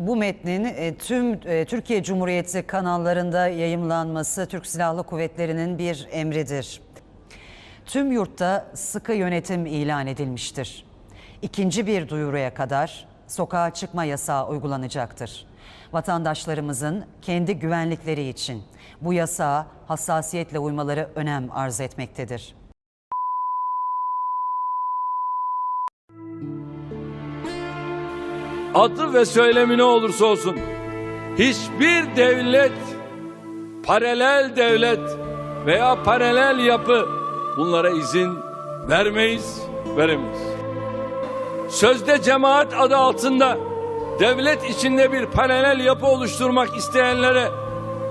Bu metnin e, tüm e, Türkiye Cumhuriyeti kanallarında yayımlanması Türk Silahlı Kuvvetleri'nin bir emridir. Tüm yurtta sıkı yönetim ilan edilmiştir. İkinci bir duyuruya kadar sokağa çıkma yasağı uygulanacaktır. Vatandaşlarımızın kendi güvenlikleri için bu yasağa hassasiyetle uymaları önem arz etmektedir. Adı ve söylemi ne olursa olsun hiçbir devlet paralel devlet veya paralel yapı bunlara izin vermeyiz, veremeyiz. Sözde cemaat adı altında devlet içinde bir paralel yapı oluşturmak isteyenlere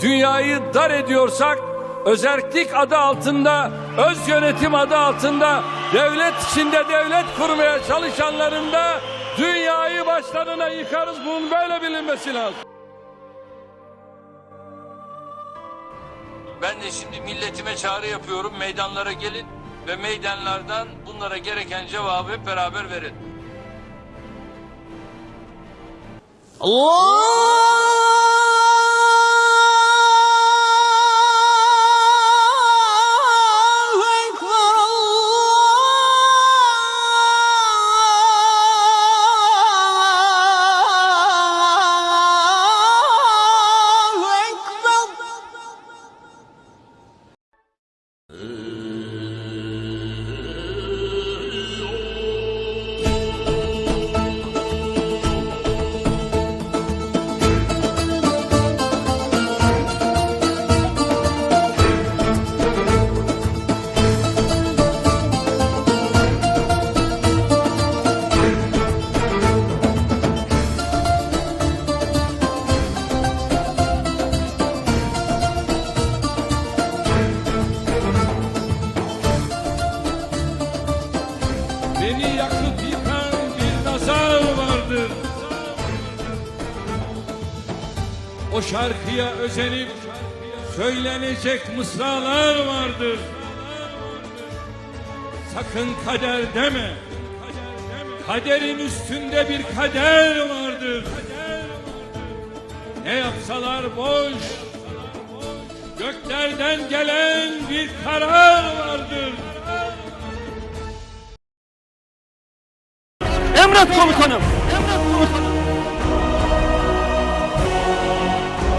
dünyayı dar ediyorsak özellik adı altında, öz yönetim adı altında devlet içinde devlet kurmaya çalışanların da dünyayı başlarına yıkarız. Bunun böyle bilinmesi lazım. Ben de şimdi milletime çağrı yapıyorum. Meydanlara gelin ve meydanlardan bunlara gereken cevabı hep beraber verin. Allahu O şarkıya özenip söylenecek mısralar vardır. Sakın kader deme. Kaderin üstünde bir kader vardır. Ne yapsalar boş. Göklerden gelen bir karar vardır. Emret komutanım. Emret komutanım.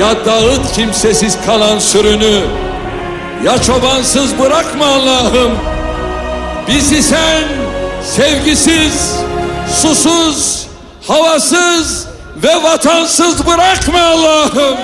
Ya dağıt kimsesiz kalan sürünü. Ya çobansız bırakma Allah'ım. Bizi sen sevgisiz, susuz, havasız ve vatansız bırakma Allah'ım